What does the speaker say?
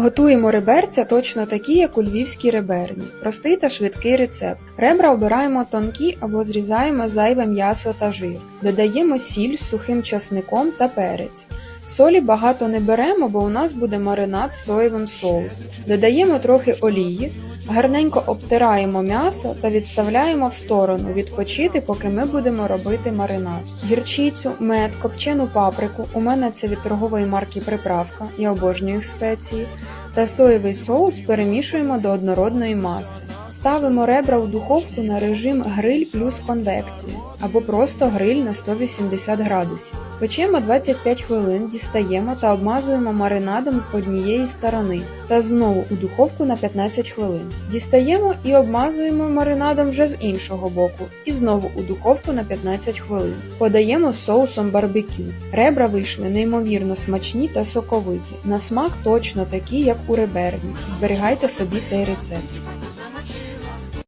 Готуємо реберця точно такі, як у львівській реберні. Простий та швидкий рецепт. Ребра обираємо тонкі або зрізаємо зайве м'ясо та жир. Додаємо сіль з сухим часником та перець. Солі багато не беремо, бо у нас буде маринад з соєвим соусом. Додаємо трохи олії, гарненько обтираємо м'ясо та відставляємо в сторону відпочити, поки ми будемо робити маринад. Гірчицю, мед, копчену паприку. У мене це від торгової марки приправка, я обожнюю їх спеції. Та соєвий соус перемішуємо до однородної маси. Ставимо ребра у духовку на режим гриль плюс конвекція або просто гриль на 180 градусів. Печемо 25 хвилин, дістаємо та обмазуємо маринадом з однієї сторони та знову у духовку на 15 хвилин. Дістаємо і обмазуємо маринадом вже з іншого боку і знову у духовку на 15 хвилин. Подаємо з соусом барбекю. Ребра вийшли неймовірно смачні та соковиті. На смак точно такі, як у реберні. Зберігайте собі цей рецепт.